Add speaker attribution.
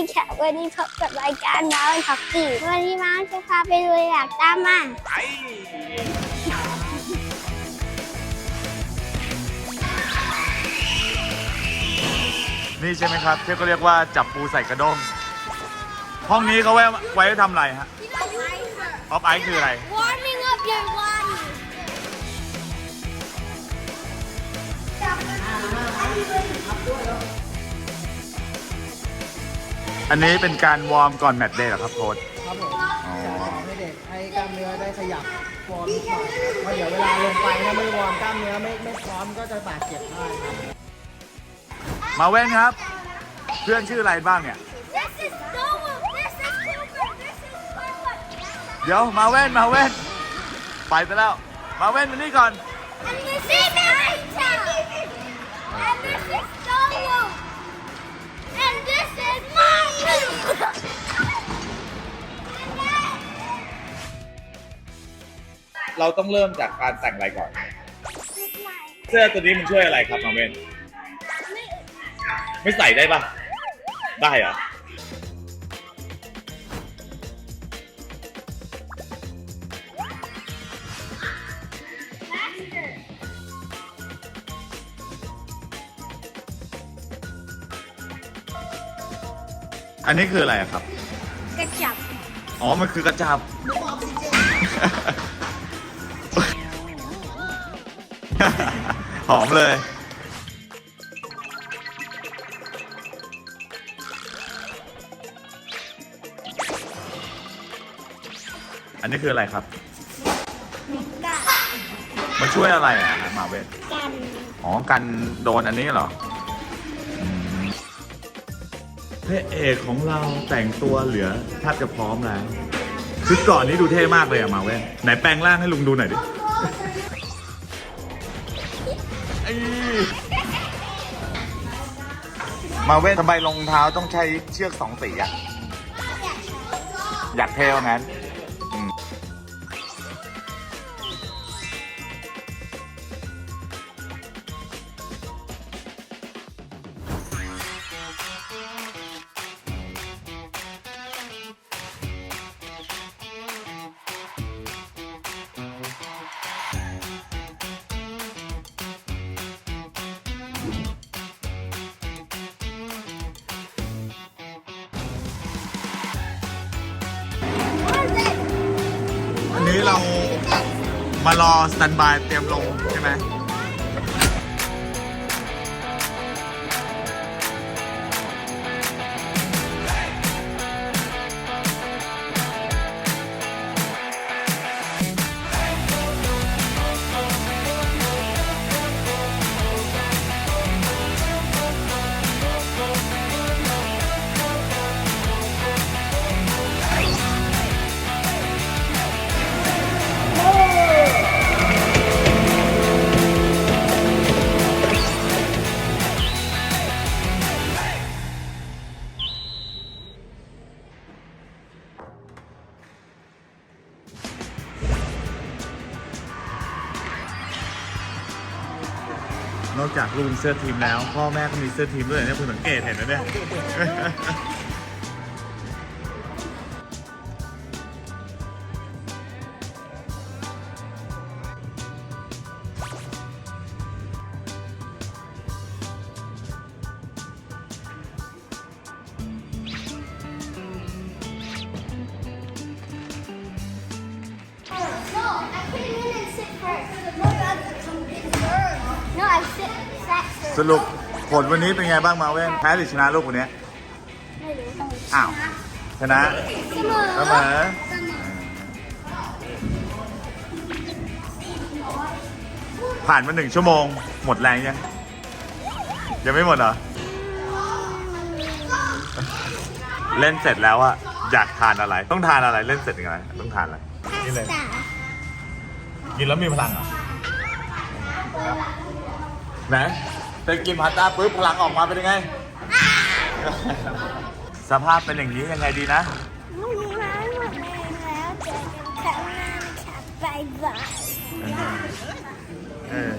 Speaker 1: ดีค่ะวันนี้พบกับรายการน้าวันท็อกกี้วันนี้ม้าจะพาไปดูอยากตามมา
Speaker 2: นี่ใช่ไหมครับที่เขาเรียกว่าจับปูใส่กระด้งห้องนี้เขาไว้ไว้ทำอะไรฮะออฟไอซ์คืออะไร
Speaker 1: Warming up your body
Speaker 2: อันนี้เป็นการวอร์มก่อนแมตช์เดย์เหรอครับโค้ช
Speaker 3: ครับผมจะวอร์มให้เด็กให้กล้ามเนื้อได้ขยับวอร์มนิดหน่อยเพราะเดี๋ยวเวลาลงไปถ้าไม่วอร์มกล้ามเนื้อไม่ไม่พร้อมก็จะบาดเจ็บได้ครับ
Speaker 2: มาเว้นครับ เพื่อนชื่ออะไรบ้างเนี่ย
Speaker 1: This is Noah This is Cooper This is Cooper
Speaker 2: เดี๋ยวมาเว้นมาเว้นไปไปแล้ว มาเว้นมานี่ก่อน
Speaker 1: And this is
Speaker 2: เราต้องเริ่มจากการแต่งอะไรก่อนเสื้อตัวนี้มันช่วยอะไรครับมาเว้นไม่ใส่ได้ปะได้เหรออันนี้คืออะไรอะครับ
Speaker 1: กระจับ
Speaker 2: อ๋อมันคือกระจับหอ มเลย อันนี้คืออะไรครับ
Speaker 1: กะ
Speaker 2: มันช่วยอะไรอะมาเวท
Speaker 1: กัน
Speaker 2: อ๋อกันโดนอันนี้เหรออืมพระเอกของเราแต่งตัวเหลือแทบจะพร้อมแล้วชุดก่อนนี้ดูเท่มากเลยอะมาเว้ยไหนแปลงร่างให้ลุงดูหน่อยดิ ไอ้มาเว้นทำไมรองเท้าต้องใช้เชือกสองสีอะอยากเท่ว่างั้น นี้เรามารอสแตนบายเตรียมลงใช่ไหม นอกจากลุงเสื้อทีมแล้ว พ่อแม่ก็มีเสื้อทีมด้วยเนี่ยคุณสังเกตเห็นไหมเนี่ย
Speaker 1: No, I came in and sit first. No, I sit sat
Speaker 2: ส
Speaker 1: first.
Speaker 2: รุปผลวันนี้เป็นไงบ้างมาเว้นแพ้หรือชนะลูกคนนี้
Speaker 1: ไม่รู้
Speaker 2: อ้าวชนะ
Speaker 1: เสมอ
Speaker 2: เสมอ
Speaker 1: เสมอ
Speaker 2: ผ่านมาหนึ่งชั่วโมง หมดแรงยังยังไม่หมดเหรอ เล่นเสร็จแล้วอะอยากทานอะไร ต้องทานอะไรเล่นเสร็จยังไงต้องทานอะไรนี่เลย
Speaker 1: พาสต้า
Speaker 2: กินแล้วมีพลังเหรอ ไหนแต่กินพาสต้าปุ๊บพลังออกมาเป็นยังไง สภาพเป็นอย่างนี้ยังไงดีนะ
Speaker 1: ไม่มีไม้หมดแรงแล้วเจอกันครั้งหน้านะคะบายบาย
Speaker 2: เออ